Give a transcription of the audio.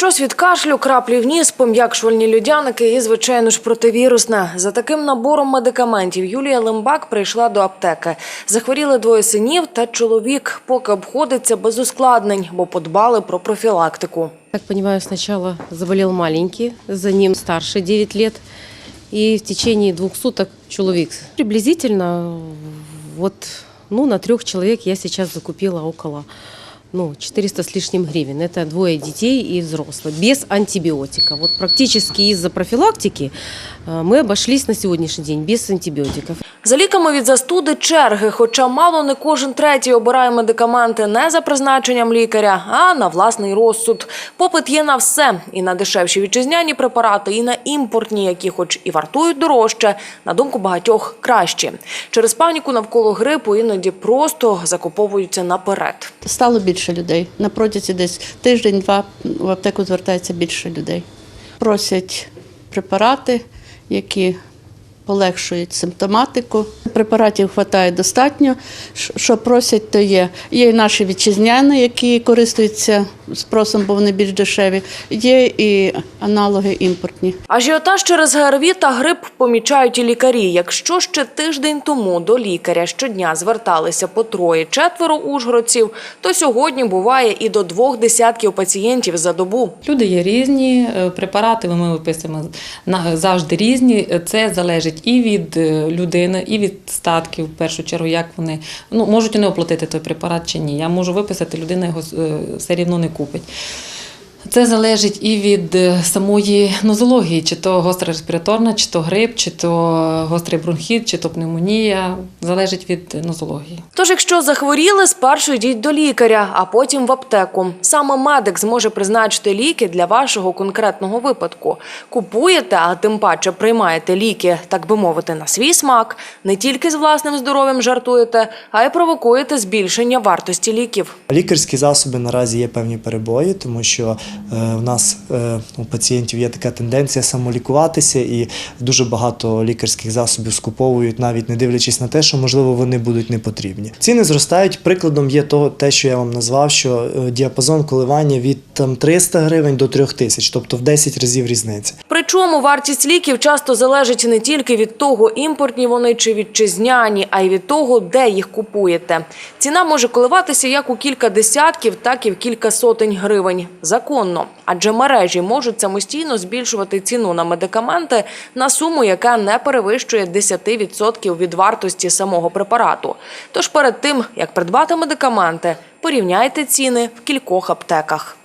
Щось від кашлю, краплі в ніс, пом'якшувальні людяники і, звичайно ж, противірусне. За таким набором медикаментів Юлія Лимбак прийшла до аптеки. Захворіли двоє синів та чоловік, поки обходиться без ускладнень, бо подбали про профілактику. Так понимаю, сначала заболел маленький, за ним старший 9 лет, и в течение двух суток человек. Приблизительно вот ну, на трех человек я сейчас закупила около ну, 400 с лишним гривен. Это двое детей и взрослых, без антибиотика. Вот практически из-за профилактики э, мы обошлись на сегодняшний день без антибиотиков. За ліками від застуди черги, хоча мало не кожен третій обирає медикаменти не за призначенням лікаря, а на власний розсуд. Попит є на все – і на дешевші вітчизняні препарати, і на імпортні, які хоч і вартують дорожче, на думку багатьох кращі. Через паніку навколо грипу іноді просто закуповуються наперед. Стало більше людей. На протязі десь тиждень-два в аптеку звертається більше людей. Просять препарати, які полегшують симптоматику. Препаратів вистачає достатньо. Що просять, то є. Є і наші вітчизняні, які користуються спросом, бо вони більш дешеві. Є і аналоги імпортні. Ажіотаж через ГРВІ та грип помічають і лікарі. Якщо ще тиждень тому до лікаря щодня зверталися по троє-четверо ужгородців, то сьогодні буває і до двох десятків пацієнтів за добу. Люди є різні, е, препарати ми виписуємо завжди різні. Це залежить і від е, людини, і від статків, в першу чергу, як вони ну, можуть вони оплатити той препарат чи ні. Я можу виписати, людина його е, все рівно не купить. Це залежить і від е, самої нозології, чи то гостра респіраторна, чи то грип, чи то гострий бронхіт, чи то пневмонія. Залежить від нозології. Тож, якщо захворіли, спершу йдіть до лікаря, а потім в аптеку. Саме медик зможе призначити ліки для вашого конкретного випадку. Купуєте, а тим паче приймаєте ліки, так би мовити, на свій смак. Не тільки з власним здоров'ям жартуєте, а й провокуєте збільшення вартості ліків. Лікарські засоби наразі є певні перебої, тому що е, у нас е, у пацієнтів є така тенденція самолікуватися, і дуже багато лікарських засобів скуповують, навіть не дивлячись на те, що можливо вони будуть не потрібні. Ціни зростають. Прикладом є то, те, що я вам назвав, що е, діапазон коливання від там 300 гривень до 3000, тобто в 10 разів різниця. Причому вартість ліків часто залежить не тільки від того, імпортні вони чи вітчизняні, а й від того, де їх купуєте. Ціна може коливатися як у кілька десятків, так і в кілька сотень гривень. Законно. Адже мережі можуть самостійно збільшувати ціну на медикаменти на суму, яка не перевищує 10% від вартості самого препарату. Тож перед тим, як придбати медикаменти, порівняйте ціни в кількох аптеках.